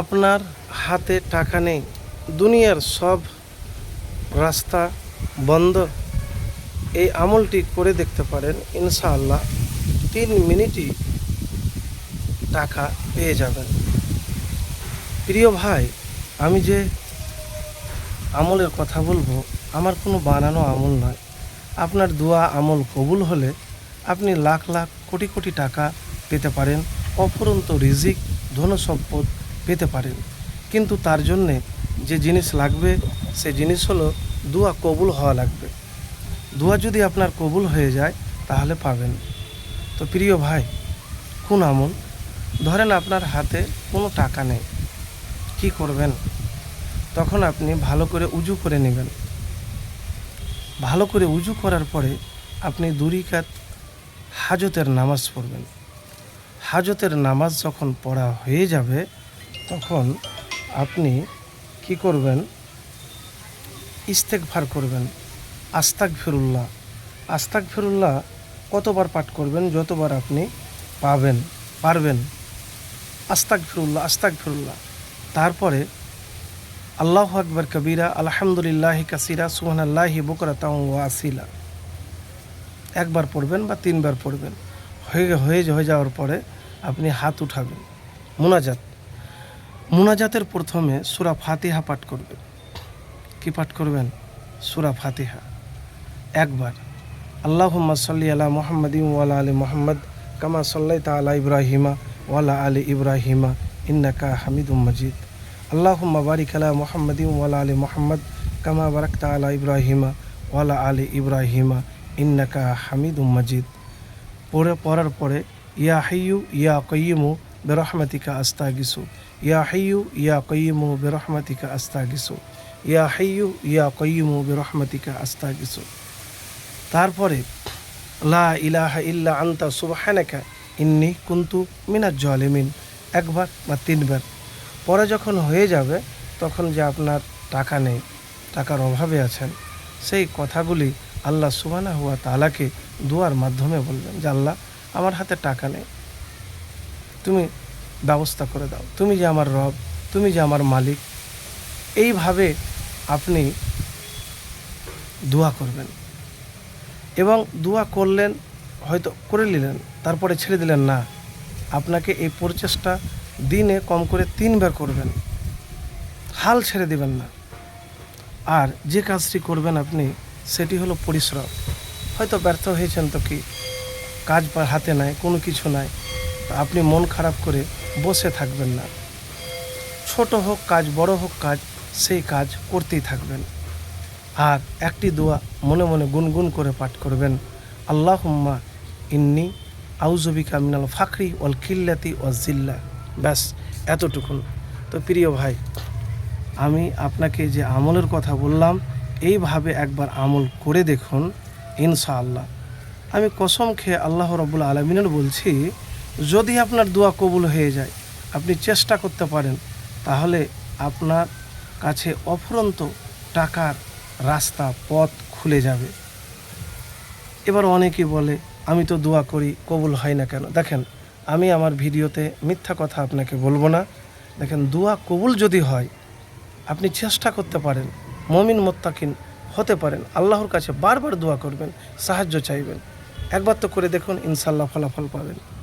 আপনার হাতে টাকা নেই। দুনিয়ার সব রাস্তা বন্ধ। এই আমলটি করে দেখতে পারেন, ইনশাআল্লাহ তিন মিনিটই টাকা পেয়ে যাবেন। প্রিয় ভাই, আমি যে আমলের কথা বলব, আমার কোনো বানানো আমল নয়। আপনার দোয়া আমল কবুল হলে আপনি লাখ লাখ কোটি কোটি টাকা পেতে পারেন। অফুরন্ত রিজিক ধন সম্পদ পেতে পারেন কিন্তু তার জন্যে যে জিনিস লাগবে, সে জিনিস হলো দোয়া কবুল হওয়া লাগবে। দোয়া যদি আপনার কবুল হয়ে যায়, তাহলে পাবেন। তো প্রিয় ভাই কোন আমল। ধরেন আপনার হাতে কোনো টাকা নেই, কি করবেন? তখন আপনি ভালো করে উজু করে নেবেন। ভালো করে উজু করার পরে আপনি দুরিকাত হাজতের নামাজ পড়বেন। হাজতের নামাজ যখন পড়া হয়ে যাবে তখন আপনি কি করবেন? ইস্তেকভার করবেন। আস্তাক ফিরুল্লাহ আস্তাক ফিরুল্লাহ কতবার পাঠ করবেন? যতবার আপনি পাবেন, পারবেন। আস্তাক ফিরুল্লাহ আস্তাক ফিরুল্লাহ তারপরে আল্লাহ আকবর কবিরা, আলহামদুলিল্লাহ কাসিরা সুহান আল্লাহি বকরাতা আসিলা। একবার পড়বেন বা তিনবার পড়বেন। হয়ে হয়ে যাওয়ার পরে আপনি হাত উঠাবেন। মুনাজাত। মুনাজাতের প্রথমে সুরা ফাতিহা পাঠ করবেন কি পাঠ করবেন? সুরা ফাতিহা। একবার, আল্লাহুম্মা সাল্লি আলা মুহাম্মাদিন ওয়ালা আলি মোহাম্মদ কামা সাল্লাইতা আলা ইব্রাহিমা ওয়ালা আলী ইব্রাহিমা ইন্নাকা হামিদুম মাজিদ। আল্লাহুম্মা বারিক আলা মুহাম্মাদিন ওয়ালা আলি মোহাম্মদ কামা বারাকতা আলা ইব্রাহিমা ওয়ালা আলী ইব্রাহিমা ইন্নাকা হামিদুম মাজিদ। পড়ে পড়ার পরে, ইয়া হাইয়ু, ইয়া কয়িমু বেরহমাতিকা আস্তাগিসু ইয়া হাইয়ু ইয়া কয়িমু বেরহমাতিকা আস্তাগিসু ইয়া হাইয়ু ইয়া কয়িমু বেরহমাতিকা আস্তাগিসু তারপরে, লা ইলাহা ইল্লা আন্তা সুবহানাকা, ইন্নি কুন্তু মিনাজ জালিমিন। একবার বা তিনবার। পরে যখন হয়ে যাবে, তখন যে আপনার টাকা নেই, টাকার অভাবে আছেন, সেই কথাগুলি আল্লাহ সুবানা হুয়া তালাকে দুয়ার মাধ্যমে বলবেন যে, আল্লাহ, আমার হাতে টাকা নেই। তুমি ব্যবস্থা করে দাও। তুমি যে আমার রব, তুমি যে আমার মালিক, এইভাবে আপনি দোয়া করবেন। এবং দোয়া করলেন, হয়তো করে নিলেন, তারপরে ছেড়ে দিলেন, না। আপনাকে এই প্রচেষ্টা দিনে কম করে তিনবার করবেন। হাল ছেড়ে দিবেন না। আর যে কাজটি করবেন আপনি, সেটি হলো পরিশ্রম। হয়তো ব্যর্থ হয়েছেন তো কি? কাজ হাতে নাই, কোনো কিছু নাই। আপনি মন খারাপ করে বসে থাকবেন না। ছোট হোক কাজ, বড় হোক কাজ, সেই কাজ করতেই থাকবেন। আর একটি দোয়া মনে মনে গুনগুন করে পাঠ করবেন। আল্লাহ হুম্মা ইন্নি আউজবিকা মিনাল ফাকরি ওয়াল খিল্লাতি ওয়াল জিল্লা। ব্যাস, এতটুকুন। তো প্রিয় ভাই, আমি আপনাকে যে আমলের কথা বললাম, এইভাবে একবার আমল করে দেখুন, ইনশাআল্লাহ। আমি কসম খেয়ে আল্লাহ রবুল আলমিনের বলছি যদি আপনার দোয়া কবুল হয়ে যায়, আপনি চেষ্টা করতে পারেন, তাহলে আপনার কাছে অফুরন্ত টাকার রাস্তা, পথ খুলে যাবে। এবার অনেকেই বলে, আমি তো দোয়া করি, কবুল হয় না কেন? দেখেন, আমি আমার ভিডিওতে মিথ্যা কথা আপনাকে বলব না। দেখেন, দোয়া কবুল যদি হয়, আপনি চেষ্টা করতে পারেন, মমিন মোত্তাকিন হতে পারেন, আল্লাহর কাছে বারবার দোয়া করবেন, সাহায্য চাইবেন। একবার তো করে দেখুন ইনশাল্লাহ ফলাফল পাবেন।